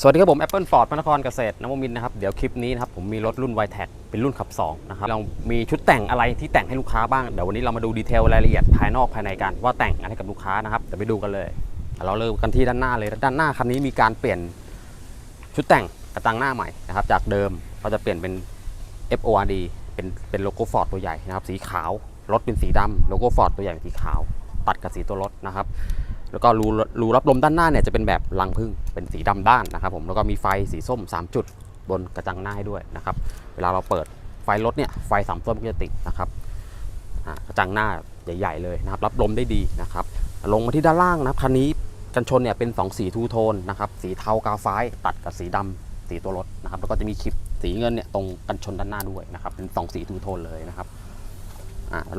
สวัสดีครับผม Apple Ford พระนครเกษตรนวมินนะครับเดี๋ยวคลิปนี้นะครับผมมีรถรุ่น y t e c เป็นรุ่นขับ2นะครับเรามีชุดแต่งอะไรที่แต่งให้ลูกค้าบ้างเดี๋ยววันนี้เรามาดูดีเทลรายละเอียดภายนอกภายในกันว่าแต่งอะไรให้กับลูกค้านะครับเดี๋ยวไปดูกันเลย เราเริ่มกันที่ด้านหน้าเลยด้านหน้าคันนี้มีการเปลี่ยนชุดแต่งกระจังหน้าใหม่นะครับจากเดิมก็จะเปลี่ยนเป็น FORD เป็นเป็นโลโก้ Ford ตัวใหญ่นะครับสีขาวรถเป็นสีดำโลโก้ Ford ตัวใหญ่เป็นสีขาว ตัดกับสีตัวรถนะครับ แล้วก็รูรูรับลมด้านหน้าเนี่ยจะเป็นแบบรังพึ่งเป็นสีดำด้านนะครับผมแล้วก็มีไฟสีส้ม 3 จุดบนกระจังหน้าให้ด้วยนะครับเวลาเราเปิดไฟรถเนี่ยไฟสามส้มก็จะติดนะครับกระจังหน้าใหญ่ๆเลยนะครับรับลมได้ดีนะครับลงมาที่ด้านล่างนะครับคันนี้กันชนเนี่ยเป็น2สีทูโทนนะครับสีเทากาฟ้ายตัดกับสีดำสีตัวรถนะครับแล้วก็จะมีคลิปสีเงินเนี่ยตรงกันชนด้านหน้าด้วยนะครับเป็น2สีทูโทนเลยนะครับ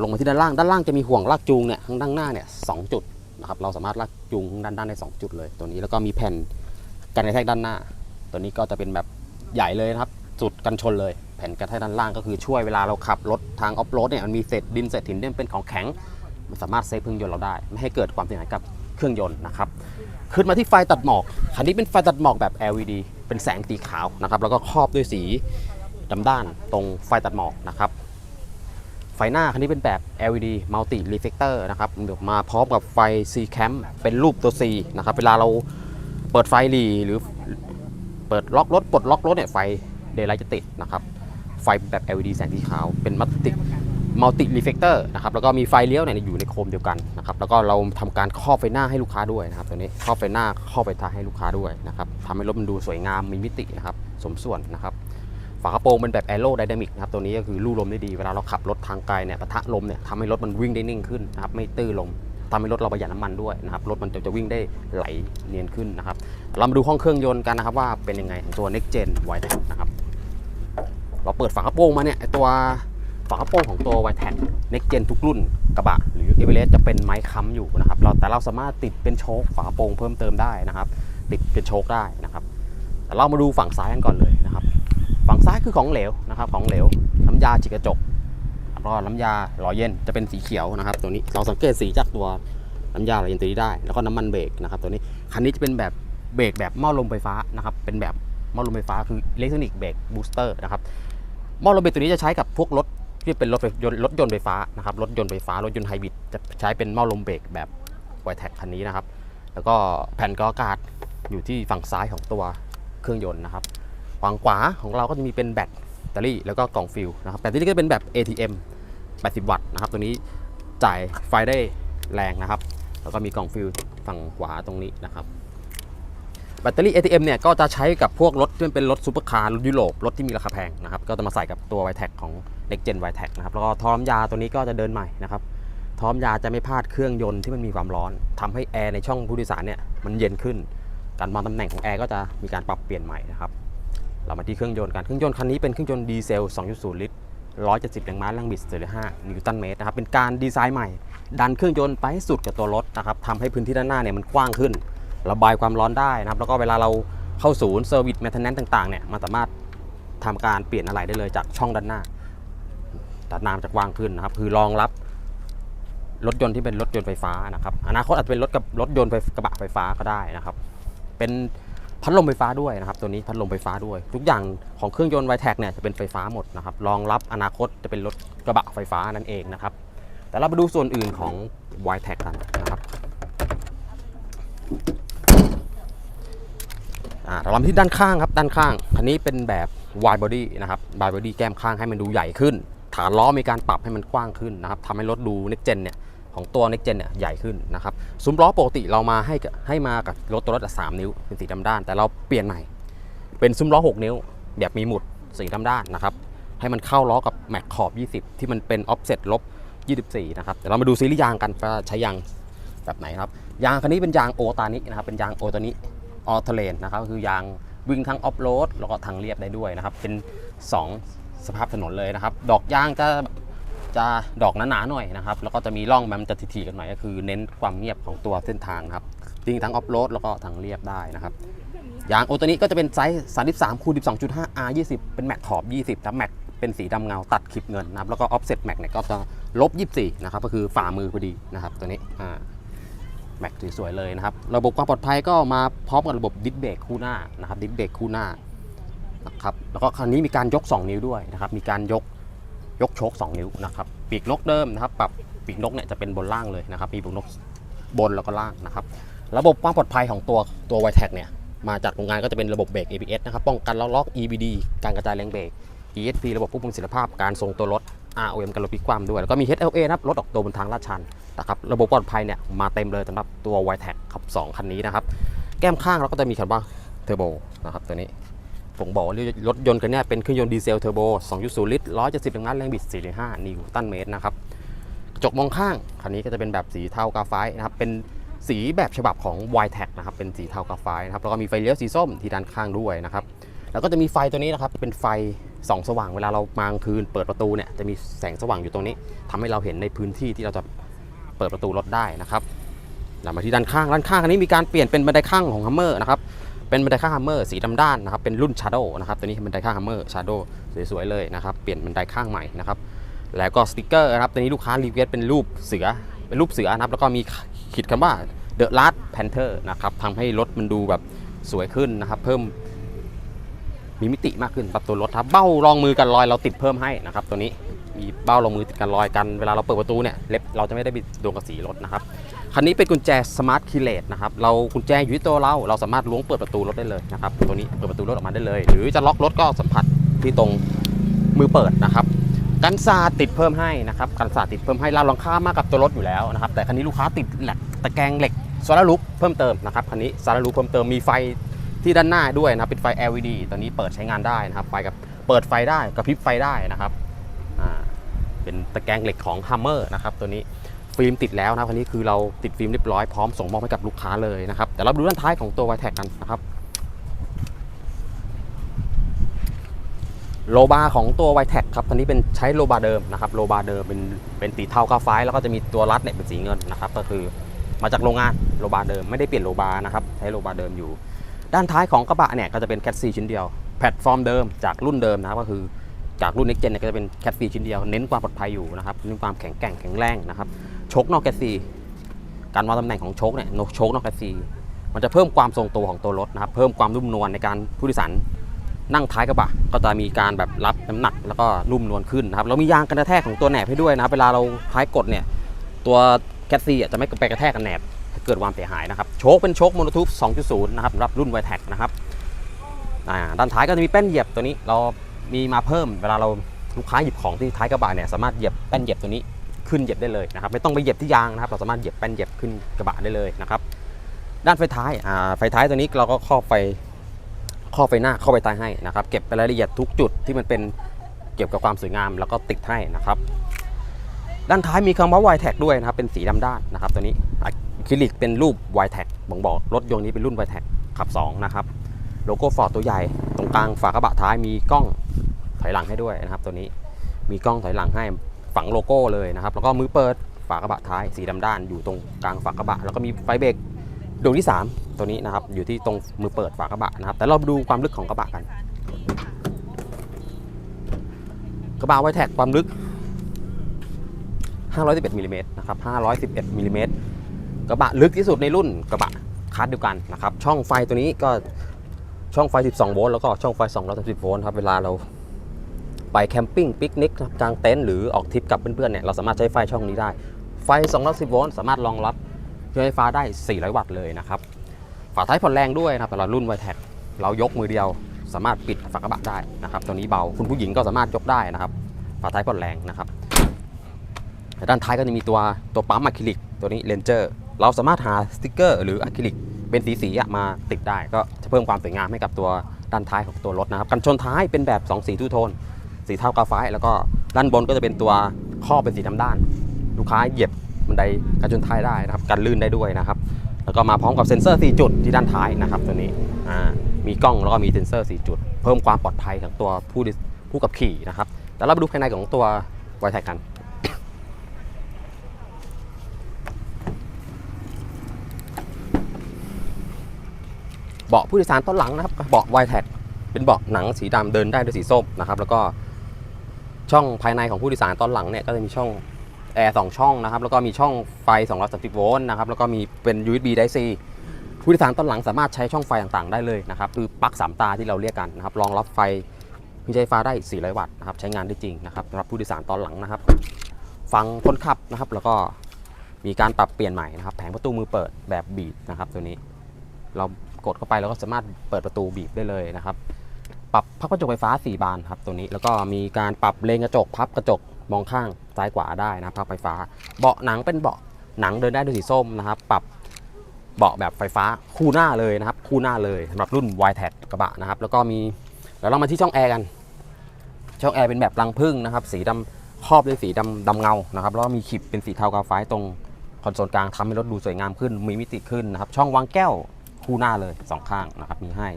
ลงมาที่ด้านล่างด้านล่างจะมีห่วงลากจูงเนี่ยข้างด้านหน้าเนี่ยสองจุด นะครับเราสามารถลากจูงด้านด้านได้2จุดเลยตัวนี้แล้วก็มีแผ่นกันกระแทกด้านหน้า ตัวนี้ก็จะเป็นแบบใหญ่เลยนะครับสุดกันชนเลย แผ่นกระแทกด้านล่างก็คือช่วยเวลาเราขับรถทางออฟโรดเนี่ยมันมีเศษดินเศษหินที่มันเป็นของแข็ง มันสามารถเซฟเครื่องยนต์เราได้ ไม่ให้เกิดความเสียหายกับเครื่องยนต์นะครับขึ้นมาที่ไฟตัดหมอกคันนี้เป็นไฟตัดหมอกแบบ LED เป็นแสงสีขาวนะครับแล้วก็ครอบด้วยสีดำด้านตรงไฟตัดหมอกนะครับ ไฟหน้าคันนี้เป็นแบบ LED Multi Reflector นะครับมาพร้อมกับไฟ C Cam เป็นรูปตัว C นะครับ เวลาเราเปิดไฟหลีหรือเปิดล็อกรถปลดล็อกรถเนี่ยไฟเดย์ไลท์จะติดนะครับ ไฟแบบ LED แสงสีขาว เป็นมัลติมัลติรีเฟกเตอร์นะครับ แล้วก็มีไฟเลี้ยวเนี่ยอยู่ในโคมเดียวกันนะครับ แล้วก็เราทำการครอบไฟหน้าให้ลูกค้าด้วยนะครับ ตัวนี้ครอบไฟหน้าครอบไฟท้ายให้ลูกค้าด้วยนะครับทำให้รถมันดูสวยงามมีมิตินะครับ สมส่วนนะครับ ฝากระโปรงเป็นแบบ a e r o d y n a m i c นะครับตัวนี้ก็คือลู่ลมได้ดีเวลาเราขับรถทางไกลเนี่ยปะทะลมเนี่ยทำให้รถมันวิ่งได้นิ่งขึ้นนะครับไม่ตื้อลมทำให้รถเราประหยัดน้ำมันด้วยนะครับรถมันจะจะวิ่งได้ไหลเนียนขึ้นนะครับเรามาดูห้องเครื่องยนต์กันนะครับว่าเป็นยังไงของตัว Next Gen y t e c นะครับเราเปิดฝากระโปรงมาเนี่ยตัวฝากระโปรงของตัว y t e c Next Gen ทุกรุ่นกระบะหรือ e v e r e s t จะเป็นไม้ค้ำอยู่นะครับเราแต่เราสามารถติดเป็นโชคฝากระโปรงเพิ่มเติมได้นะครับ ติดเป็นโชคได้นะครับแต่เรามาดูฝั่งซ้ายกันก่อนเลย ฝั่งซ้ายคือของเหลวนะครับ ของเหลวน้ำยาจิกกระจกแล้วก็น้ำยาหล่อเย็นจะเป็นสีเขียวนะครับตัวนี้เราสังเกตสีจากตัวน้ำยาหล่อเย็นตัวนี้ได้ แล้วก็น้ำมันเบรกนะครับตัวนี้คันนี้จะเป็นแบบเบรกแบบหม้อลมไฟฟ้านะครับเป็นแบบหม้อลมไฟฟ้าคืออิเล็กทรอนิกส์เบรกบูสเตอร์นะครับหม้อลมเบรกตัวนี้จะใช้กับพวกรถที่เป็นรถยนต์รถยนต์ไฟฟ้านะครับรถยนต์ไฟฟ้ารถยนต์ไฮบริดจะใช้เป็นหม้อลมเบรกแบบไวแท็กคันนี้นะครับ แล้วก็แผ่นกรออากาศอยู่ที่ฝั่งซ้ายของตัวเครื่องยนต์นะครับ ฝั่งขวาของเราก็จะมีเป็นแบตเตอรี่แล้วก็กล่องฟิลนะครับแบตเตอรี่ก็เป็นแบบ ATM 80 วัตต์นะครับตัวนี้จ่ายไฟได้แรงนะครับ แล้วก็มีกล่องฟิลฝั่งขวาตรงนี้นะครับแบตเตอรี่ ATM เนี่ยก็จะใช้กับพวกรถที่เป็นรถซูเปอร์คาร์รถยุโรปรถที่มีราคาแพงนะครับก็จะมาใส่กับตัว y t e c ของ Next Gen y t e c นะครับแล้วก็ทอน้ำยาตัวนี้ก็จะเดินใหม่นะครับทอน้ำยาจะไม่พลาดเครื่องยนต์ที่มันมีความร้อนทำให้แอร์ในช่องผู้โดยสารเนี่ยมันเย็นขึ้น การวางตำแหน่งของแอร์ก็จะมีการปรับเปลี่ยนใหม่นะครับ เรามาที่เครื่องยนต์กัน เครื่องยนต์คันนี้เป็นเครื่องยนต์ดีเซล 2.0 ลิตร 170 แรงม้าแรงบิด45นิวตันเมตรนะครับ เป็นการดีไซน์ใหม่ ดันเครื่องยนต์ไปให้สุดกับตัวรถนะครับทำให้พื้นที่ด้านหน้าเนี่ยมันกว้างขึ้น ระบายความร้อนได้นะครับ แล้วก็เวลาเราเข้าศูนย์เซอร์วิสแมนเทนแนนต่างๆ เนี่ย มันสามารถทำการเปลี่ยนอะไรได้เลยจากช่องด้านหน้า ด้านหน้าจะกว้างขึ้นนะครับ คือรองรับรถยนต์ที่เป็นรถยนต์ไฟฟ้านะครับ อนาคตอาจจะเป็นรถกับรถยนต์ไฟกระบะไฟฟ้าก็ได้นะครับ เป็น พัดลมไฟฟ้าด้วยนะครับตัวนี้พัดลมไฟฟ้าด้วย ทุกอย่างของเครื่องยนต์ไวแท็กเนี่ยจะเป็นไฟฟ้าหมดนะครับรองรับอนาคตจะเป็นรถกระบะไฟฟ้านั่นเองนะครับแต่เราไปดูส่วนอื่นของ y t e c กันนะครับอาเราลำที่ด้านข้างครับด้านข้างคันนี้เป็นแบบ wide body นะครับ wide body แก้มข้างให้มันดูใหญ่ขึ้น ฐานล้อมีการปรับให้มันกว้างขึ้นนะครับทำให้รถดู next gen เนี่ย ของตัว next gen เนี่ยใหญ่ขึ้นนะครับซุ้มล้อปกติเรามาให้กับให้มากับรถตัวรถอะ3นิ้วเป็นสีดำด้าน แต่เราเปลี่ยนใหม่ เป็นซุ้มล้อ 6 นิ้ว แบบมีหมุดสีดำด้านนะครับให้มันเข้าล้อกับแม็กขอบ 20 ที่มันเป็น offset ลบ 24 นะครับเดี๋ยวเรามาดูซีรีส์ยางกันว่าใช้ยางแบบไหนครับยางคันนี้เป็นยางโอตานินะครับเป็นยางโอตานิออเทเลนนะครับคือยางวิ่งทั้งออฟโรดแล้วก็ทางเรียบได้ด้วยนะครับเป็น 2 สภาพถนนเลยนะครับ ดอกยางจะ จะดอกหนาๆหน่อยนะครับ แล้วก็จะมีร่องมันจะถี่ๆกันหน่อยก็คือเน้นความเงียบของตัวเส้นทางนะครับวิ่งทั้งออฟโรดแล้วก็ทางเรียบได้นะครับยางโอตัวนี้ก็จะเป็นไซส์ 33คูณ12.5 R 20 เป็นแม็กขอบ 20ครับแม็กเป็นสีดำเงาตัดคลิปเงินนะครับ แล้วก็ออฟเซ็ตแม็กเนี่ยก็จะลบ 24 นะครับ ก็คือฝ่ามือพอดีนะครับ ตัวนี้อ่าม็กสวยๆเลยนะครับ ระบบความปลอดภัยก็มาพร้อมกับระบบดิสเบรกคู่หน้านะครับดิสเบรกคู่หน้านะครับแล้วก็คันนี้มีการยก 2 นิ้วด้วยนะครับ มีการยก ยกโชค2นิ้วนะครับปีกนกเดิมนะครับปรับปีกนกเนี่ยจะเป็นบนล่างเลยนะครับมีปีกนกบนแล้วก็ล่างนะครับระบบความปลอดภัยของตัวตัว y t e c เนี่ยมาจากโรงงานก็จะเป็นระบบเบรก ABS นะครับป้องกันล็อกล็อก EBD การกระจายแรงเบรก ESP ระบบควบคุมศิลภาพการทรงตัวรถ ROM การลดพลิกคว่ำด้วย แล้วก็มี HLA นะครับรถออกตัวบนทางลาดชันนะครับระบบปลอดภัยเนี่ยมาเต็มเลยสำหรับตัว y t e c ขับ2คันนี้นะครับ แก้มข้างเราก็จะมีคำว่าเทอร์โบนะครับตัวนี้ ผมบอกว่ารถยนต์คันเนี้ยเป็นเครื่องยนต์ดีเซลเทอร์โบ 2.0 ลิตร 170 แรงม้าแรงบิด 4.5 นิวตันเมตรนะครับกระจกมองข้าง คันนี้ก็จะเป็นแบบสีเทากาไฟนะครับ เป็นสีแบบฉบับของ y t e c นะครับ เป็นสีเทากาไฟนะครับ แล้วก็มีไฟเลี้ยวสีส้มที่ด้านข้างด้วยนะครับ แล้วก็จะมีไฟตัวนี้นะครับ เป็นไฟส่องสว่าง เวลาเรามางคืน เปิดประตูเนี่ย จะมีแสงสว่างอยู่ตรงนี้ทำให้เราเห็นในพื้นที่ที่เราจะเปิดประตูรถได้นะครับเรามาที่ด้านข้าง ด้านข้างอันนี้มีการเปลี่ยนเป็นบันไดข้างของ Hummer นะครับ เป็นบันไดข้าง Hummer สีดำด้านนะครับเป็นรุ่น Shadow นะครับตัวนี้เป็นบันไดข้าง Hummer Shadow สวยๆเลยนะครับเปลี่ยนบันไดข้างใหม่นะครับแล้วก็สติกเกอร์นะครับตัวนี้ลูกค้ารีเควสเป็นรูปเสือเป็นรูปเสือนะครับแล้วก็มีขีดคำว่า The Last Panther นะครับทำให้รถมันดูแบบสวยขึ้นนะครับ เพิ่มมีมิติมากขึ้นปรับตัวรถครับเบ้ารองมือกันรอยเราติดเพิ่มให้นะครับตัวนี้มีเบ้ารองมือติดกันรอยกันเวลาเราเปิดประตูเนี่ยเล็บเราจะไม่ได้ไปโดนกับสีรถนะครับ คันนี้เป็นกุญแจสมาร์ทคีเลสนะครับ เรากุญแจอยู่ที่ตัวเรา เราสามารถล้วงเปิดประตูรถได้เลยนะครับ ตัวนี้เปิดประตูรถออกมาได้เลย หรือจะล็อกรถก็สัมผัสที่ตรงมือเปิดนะครับกันศาติดเพิ่มให้นะครับกันศาติดเพิ่มให้เราลังคามากับตัวรถอยู่แล้วนะครับ แต่คันนี้ลูกค้าติดแหลกตะแกรงเหล็กโซลารุกเพิ่มเติมนะครับคันนี้โซลารุกเพิ่มเติมมีไฟที่ด้านหน้าด้วยนะครับเป็นไฟ LED ตัวนี้เปิดใช้งานได้นะครับ ไฟกับเปิดไฟได้กระพริบไฟได้นะครับเป็นตะแกรงเหล็กของ Hummer นะครับตัวนี้ ฟิล์มติดแล้วนะครับคันนี้คือเราติดฟิล์มเรียบร้อยพร้อมส่งมอบให้กับลูกค้าเลยนะครับเดี๋ยวเราดูด้านท้ายของตัว y t e c กันนะครับโลบาของตัว y t e c ครับคันนี้เป็นใช้โลบาเดิมนะครับโลบาเดิมเป็นเป็นสีเทากาไฟแล้วก็จะมีตัวรัดเนี่ยเป็นสีเงินนะครับก็คือมาจากโรงงานโลบาเดิมไม่ได้เปลี่ยนโลบานะครับใช้โลบาเดิมอยู่ ด้านท้ายของกระบะเนี่ยก็จะเป็นแคทซีชิ้นเดียวแพลตฟอร์มเดิมจากรุ่นเดิมนะครับก็คือจากรุ่น Next Gen เนี่ยก็จะเป็นแคทซีชิ้นเดียวเน้นความปลอดภัยอยู่นะครับเน้นความแข็งแกร่งแข็งแรงนะครับ ชคนอกแคทซีการวางตำแหน่งของชคเนี่ยนโชคนอกแคทซีมันจะเพิ่มความทรงตัวของตัวรถนะครับ เพิ่มความนุ่มนวลในการผู้โดยสารนั่งท้ายกระบะก็จะมีการแบบรับน้ำหนักแล้วก็นุ่มนวลขึ้นนะครับแล้วมียางกันกระแทกของตัวแหนบให้ด้วยนะครับ เวลาเราท้ายกดเนี่ยตัวแคทซีอะจะไม่ไปกระแทกกับแหนบเกิดความเสียหายนะครับ โชคเป็นโชคโมโนทูบ2.0 นะครับสำหรับรุ่น y t e c นะครับด้านท้ายก็จะมีแป้นเหยียบตัวนี้เรามีมาเพิ่ม เวลาเราลูกค้าหยิบของที่ท้ายกระบะเนี่ยสามารถเหยียบแป้นเหยียบตัวนี้ ขึ้นเหยียบได้เลยนะครับไม่ต้องไปเหยียบที่ยางนะครับ เราสามารถเหยียบแป้นเหยียบขึ้นกระบะได้เลยนะครับ ด้านไฟท้ายอ่าไฟท้ายตัวนี้เราก็ครอบไฟครอบไฟหน้าครอบไฟท้ายให้นะครับเก็บรายละเอียดทุกจุดที่มันเป็นเกี่ยวกับความสวยงาม แล้วก็ติดให้นะครับ ด้านท้ายมีคำว่า y t e c ด้วยนะครับเป็นสีดำด้านนะครับ ตัวนี้อะคริลิกเป็นรูป y t e c บ่งบอกรถยนต์นี้เป็นรุ่น y t e c ขับสองนะครับโลโก้ฟอร์ดตัวใหญ่ ตรงกลางฝากระบะท้ายมีกล้องถอยหลังให้ด้วยนะครับ ตัวนี้มีกล้องถอยหลังให้ ฝังโลโก้เลยนะครับ แล้วก็มือเปิดฝากระบะท้ายสีดำด้านอยู่ตรงกลางฝากระบะ แล้วก็มีไฟเบรกดวงที่ 3 ตัวนี้นะครับอยู่ที่ตรงมือเปิดฝากระบะนะครับ แต่เราดูความลึกของกระบะกัน กระบะไวแท็กความลึก 511มิลลิเมตรนะครับ511มิลลิเมตรกระบะลึกที่สุดในรุ่นกระบะคัสเดียวกันนะครับ ช่องไฟตัวนี้ก็ช่องไฟ 12 โวลต์แล้วก็ช่องไฟ230โวลต์ครับเวลาเรา ไปแคมปิ้งปิกนิกนะครับกางเต็นท์หรือออกทริปกับเพื่อนๆเนี่ยเราสามารถใช้ไฟช่องนี้ได้ ไฟ 210 โวลต์สามารถรองรับเครื่องไฟฟ้าได้ 400 วัตต์เลยนะครับ ฝาท้ายผ่อนแรงด้วยนะครับสำหรับรุ่นไวแท็กเรายกมือเดียว สามารถปิดฝากระบะได้นะครับ ตัวนี้เบาคุณผู้หญิงก็สามารถยกได้นะครับ ฝาท้ายผ่อนแรงนะครับด้านท้ายก็จะมีตัวตัวปั๊มอะคริลิกตัวนี้เลนเจอร์เราสามารถหาสติกเกอร์หรืออะคริลิกเป็นสีสีๆมาติดได้ ก็จะเพิ่มความสวยงามให้กับตัวด้านท้ายของตัวรถนะครับ กันชนท้ายเป็นแบบ 2 สีทูโทน สีเทากาไฟแล้วก็ด้านบนก็จะเป็นตัวข้อเป็นสีดำด้าน ลูกค้าเหยียบบันไดกันชนท้ายได้นะครับกันลื่นได้ด้วยนะครับ แล้วก็มาพร้อมกับเซ็นเซอร์ 4 จุดที่ด้านท้ายนะครับตัวนี้มีกล้องแล้วก็มีเซ็นเซอร์ 4 จุด เพิ่มความปลอดภัยของตัวผู้ผู้ขับขี่นะครับแต่เราไปดูภายในของตัวไวไทยกันเบาะผู้โดยสารต้นหลังนะครับเบาะ y t e c เป็นเบาะหนังสีดำเดินได้ด้วยสีส้มนะครับ แล้วก็ ช่องภายในของผู้โดยสารตอนหลังเนี่ยก็จะมีช่องแอร์2ช่องนะครับแล้วก็มีช่องไฟ230โวลต์นะครับแล้วก็มีเป็น USB Type C ผู้โดยสารตอนหลังสามารถใช้ช่องไฟต่างๆได้เลยนะครับคือปลั๊กสามตาที่เราเรียกกันนะครับรองรับไฟมีใช้ไฟฟ้าได้ 400 วัตต์นะครับใช้งานได้จริงนะครับสำหรับผู้โดยสารตอนหลังนะครับ ฟังคนขับนะครับแล้วก็มีการปรับเปลี่ยนใหม่นะครับแผงประตูมือเปิดแบบบีบนะครับตัวนี้ เรากดเข้าไปแล้วก็สามารถเปิดประตูบีบได้เลยนะครับ ปรับพับกระจกไฟฟ้า 4 บานครับตัวนี้แล้วก็มีการปรับเลนกระจกพับกระจกมองข้างซ้ายขวาได้นะพับไฟฟ้า เบาะหนังเป็นเบาะหนังเดินได้ด้วยสีส้มนะครับ ปรับเบาะแบบไฟฟ้าคู่หน้าเลยนะครับ คู่หน้าเลยสำหรับรุ่น y t e กระบะนะครับ แล้วก็มีแล้วเรามาที่ช่องแอร์กัน ช่องแอร์เป็นแบบรังผึ้งนะครับ สีดำครอบด้วยสีดำดำเงานะครับแล้วมีขีดเป็นสีเทากาไฟตรงคอนโซลกลางทำให้รถดูสวยงามขึ้น มีมิติขึ้นนะครับ ช่องวางแก้วคู่หน้าเลยสองข้างนะครับ มีให้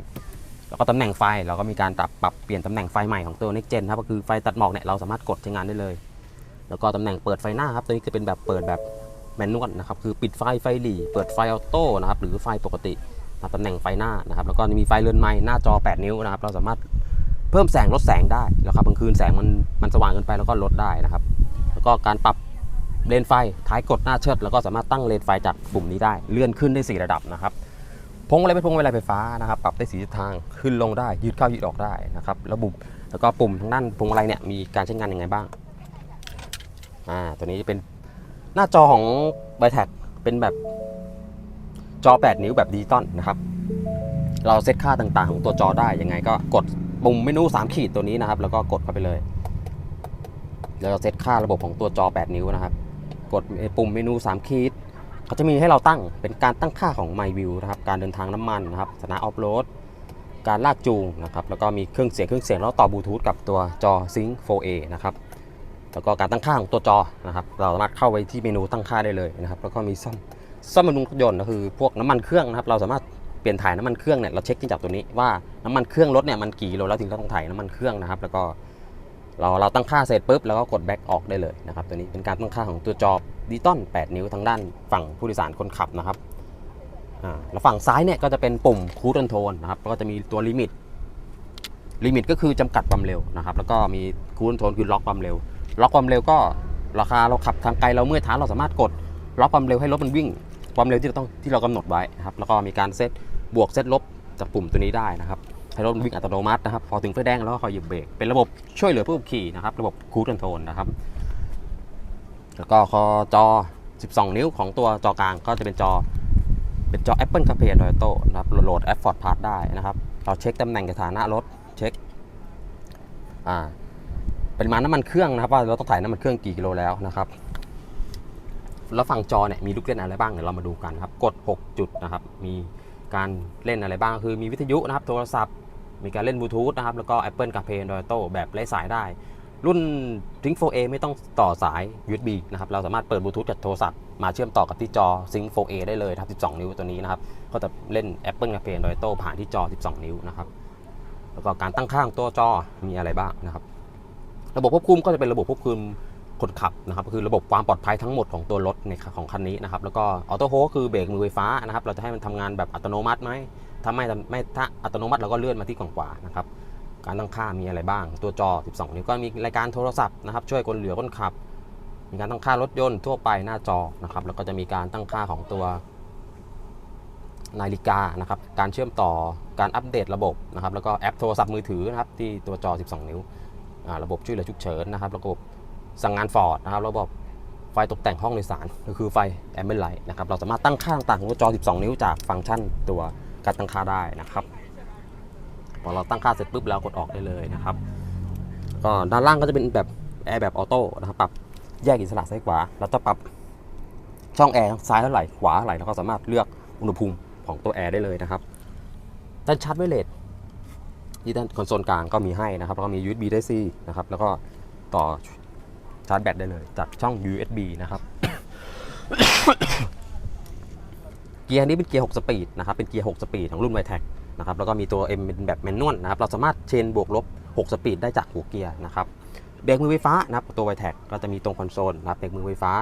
แล้วก็ตำแหน่งไฟเราก็มีการปรับปรับเปลี่ยนตำแหน่งไฟใหม่ของตัว Next Gen ครับก็คือไฟตัดหมอกเนี่ยเราสามารถกดใช้งานได้เลย แล้วก็ตำแหน่งเปิดไฟหน้าครับตัวนี้จะเป็นแบบเปิดแบบแมนนวลนะครับคือปิดไฟไฟหลีเปิดไฟออโต้นะครับหรือไฟปกติตำแหน่งไฟหน้านะครับแล้วก็มีไฟเรือนไม้หน้าจอ 8 นิ้วนะครับเราสามารถเพิ่มแสงลดแสงได้แล้วครับกลางคืนแสงมันมันสว่างเกินไปแล้วก็ลดได้นะครับ แล้วก็การปรับเลนไฟท้ายกดหน้าเชิด แล้วก็สามารถตั้งเลนไฟจากปุ่มนี้ได้ เลื่อนขึ้นได้สี่ระดับนะครับ พวงมาลัยเป็นพวงมาลัยไฟฟ้านะครับปรับได้สีทิศทางขึ้นลงได้ยืดเข้ายืดออกได้นะครับระบบแล้วก็ปุ่มทางด้านพวงมาลัยเนี่ยมีการใช้งานยังไงบ้างอ่าตัวนี้เป็นหน้าจอของ b i t e c เป็นแบบจอ 8 นิ้วแบบดิจิตอลนะครับ เราเซตค่าต่างๆ ของตัวจอได้ยังไงก็กดปุ่มเมนู 3 ขีดตัวนี้นะครับ แล้วก็กดเข้าไปเลยแล้วเราเซตค่าระบบของตัวจอ 8 นิ้วนะครับ กดปุ่มเมนู 3 ขีด เขาจะมีให้เราตั้งเป็นการตั้งค่าของ My View นะครับ การเดินทางน้ำมันนะครับสถานะออฟโรดการลากจูงนะครับ แล้วก็มีเครื่องเสียงเครื่องเสียงแล้วต่อบลูทูธกับตัวจอ Sync 4A นะครับ แล้วก็การตั้งค่าของตัวจอนะครับ เราสามารถเข้าไปที่เมนูตั้งค่าได้เลยนะครับ แล้วก็มีซ่อมซ่อมบำรุงรถยนต์ก็คือพวกน้ำมันเครื่องนะครับ เราสามารถเปลี่ยนถ่ายน้ำมันเครื่องเนี่ยเราเช็คจากตัวนี้ว่าน้ำมันเครื่องรถเนี่ยมันกี่โลแล้วถึงเราต้องถ่ายน้ำมันเครื่องนะครับ แล้วก็ เราเราตั้งค่าเสร็จปุ๊บแล้วก็กดแบ็กออกได้เลยนะครับตัวนี้เป็นการตั้งค่าของตัวจอดิจิตอล8 นิ้วทางด้านฝั่งผู้โดยสารคนขับนะครับอ่าแล้วฝั่งซ้ายเนี่ยก็จะเป็นปุ่มคูด c อนโทนนะครับก็จะมีตัวลิมิตลิมิตก็คือจำกัดความเร็วนะครับ แล้วก็มีคูด c อนโทนคือล็อกความเร็ว ล็อกความเร็วก็ราคาเราขับทางไกลเราเมื่อยเท้าเราสามารถกดล็อกความเร็วให้รถมันวิ่ง ความเร็วที่เราต้องที่เรากำหนดไว้นะครับแล้วก็มีการเซตบวกเซตลบจากปุ่มตัวนี้ได้นะครับ ให้รถวิ่งอัตโนมัตินะครับพอถึงไฟแดงแล้วก็คอยหยุดเบรกเป็นระบบช่วยเหลือผู้ขับขี่นะครับ ระบบคูด c อนโทนนะครับ แล้วก็คอจอ 12 นิ้วของตัวจอกลางก็จะเป็นจอ เป็นจอ Apple CarPlay Android Auto นะครับโหลดแอป Ford Pass ได้นะครับ เราเช็คตำแหน่งสถานะรถเช็คอ่าปริมาณน้ำมันเครื่องนะครับว่าเราต้องถ่ายน้ำมันเครื่องกี่กิโลแล้วนะครับแล้วฝั่งจอเนี่ยมีลูกเล่นอะไรบ้างเดี๋ยวเรามาดูกันครับ กด 6 จุดนะครับ มีการเล่นอะไรบ้างคือมีวิทยุนะครับ โทรศัพท์ มีการเล่นบลูทูธนะครับ แล้วก็ Apple CarPlay Android Auto แบบไร้สายได้ รุ่น Think 4A ไม่ต้องต่อสาย USB นะครับ เราสามารถเปิดบลูทูธจากโทรศัพท์มาเชื่อมต่อกับที่จอ Sync 4A ได้เลยครับ 12 นิ้วตัวนี้นะครับ ก็จะเล่น Apple CarPlay Android Auto ผ่านที่จอ 12 นิ้วนะครับ แล้วก็การตั้งค่าของตัวจอมีอะไรบ้างนะครับ ระบบควบคุมก็จะเป็นระบบควบคุมคนขับนะครับคือระบบความปลอดภัยทั้งหมดของตัวรถในของคันนี้นะครับแล้วก็ออโต้โฮคือเบรกมือไฟฟ้านะครับเราจะให้มันทำงานแบบอัตโนมัติไหม ถ้าไม่ไม่ถ้าอัตโนมัติเราก็เลื่อนมาที่กล่องขวานะครับการตั้งค่ามีอะไรบ้าง ตัวจอ 12 นิ้วก็มีรายการโทรศัพท์นะครับ ช่วยคนเหลือคนขับ มีการตั้งค่ารถยนต์ทั่วไปหน้าจอนะครับ แล้วก็จะมีการตั้งค่าของตัวนาฬิกานะครับ การเชื่อมต่อ การอัปเดตระบบนะครับ แล้วก็แอปโทรศัพท์มือถือนะครับที่ตัวจอ 12 นิ้วอ่าระบบช่วยเหลือฉุกเฉินนะครับ ระบบสั่งงานฟอร์ดนะครับ ระบบไฟตกแต่งห้องโดยสาร ก็คือไฟแอมเบอร์ไลท์นะครับ เราสามารถตั้งค่าต่างๆของตัวจอ 12 นิ้วจากฟังก์ชันตัว การตั้งค่าได้นะครับ พอเราตั้งค่าเสร็จปุ๊บเรากดออกได้เลยนะครับก็ด้านล่างก็จะเป็นแบบแอร์แบบออโต้นะครับปรับแยกอิสระซ้ายขวา แล้วจะปรับช่องแอร์ซ้ายเท่าไหร่ขวาเท่าไหร่แล้วก็สามารถเลือกอุณหภูมิของตัวแอร์ได้เลยนะครับด้านชาร์จไวเลสที่ด้านคอนโซลกลางก็มีให้นะครับแล้วก็มี USB Type C นะครับ แล้วก็ต่อชาร์จแบตได้เลย จากช่อง USB นะครับ เกียร์นี้เป็นเกียร์ 6 สปีดนะครับ เป็นเกียร์ 6 สปีดของรุ่น i t e c นะครับ แล้วก็มีตัว M เป็นแบบแมนนวลนะครับ เราสามารถเชนบวกลบ 6 สปีดได้จากหัวเกียร์นะครับ เบรกมือไฟฟ้านะครับ ตัว i t e c ก็จะมีตรงคอนโซลนะครับ เบรกมือไฟฟ้า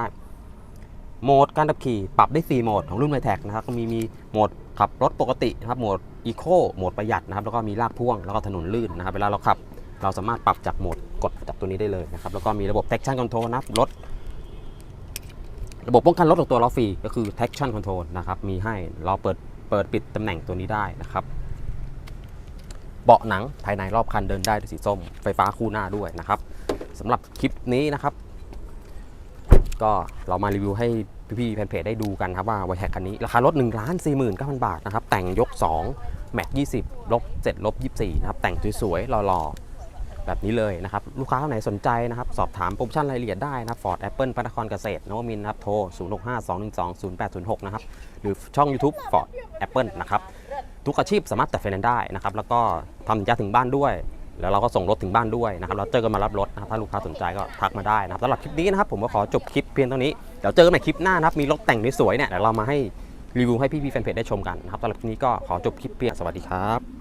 โหมดการขับขี่ปรับได้ 4 โหมดของรุ่น i t e c นะครับ ก็มีมีโหมดขับรถปกตินะครับ โหมด Eco โหมดประหยัดนะครับ แล้วก็มีลากพ่วง แล้วก็ถนนลื่นนะครับ เวลาเราขับ เราสามารถปรับจากโหมดกดจากตัวนี้ได้เลยนะครับ แล้วก็มีระบบ traction control นะครับรถ ระบบป้องกันรถของตัวล้อฟรีก็คือ traction control นะครับมีให้เราเปิดเปิดปิดตำแหน่งตัวนี้ได้นะครับ เบาะหนังภายในรอบคันเดินได้ด้วยสีส้มไฟฟ้าคู่หน้าด้วยนะครับสำหรับคลิปนี้นะครับ ก็เรามารีวิวให้พี่ๆแฟนเพจได้ดูกันครับว่าไวแท็กคันนี้ราคารถ1นึ่งล้านสี่หมื่นเก้าพันบาทนะครับแต่งยก 2 แม็ก20ลบ7ลบ24นะครับแต่งสวยๆหล่อๆ แบบนี้เลยนะครับ ลูกค้าคนไหนสนใจนะครับ สอบถามโปรโมชั่นรายละเอียดได้นะครับ Ford Apple พระนครเกษตรนวมินนะครับ โทร 0652120806 นะครับ หรือช่อง YouTube Ford Apple นะครับ ทุกอาชีพสามารถตัดไฟแนนซ์ได้นะครับ แล้วก็ทำสัญญาถึงบ้านด้วย แล้วเราก็ส่งรถถึงบ้านด้วยนะครับแล้วเจอกันมารับรถนะครับถ้าลูกค้าสนใจก็ทักมาได้นะครับสำหรับคลิปนี้นะครับผมก็ขอจบคลิปเพียงเท่านี้เดี๋ยวเจอกันใหม่คลิปหน้านะครับมีรถแต่งสวยๆเนี่ยเดี๋ยวเรามาให้รีวิวให้พี่ๆแฟนเพจได้ชมกันนะครับสำหรับคลิปนี้ก็ขอจบคลิปเพียงสวัสดีครับ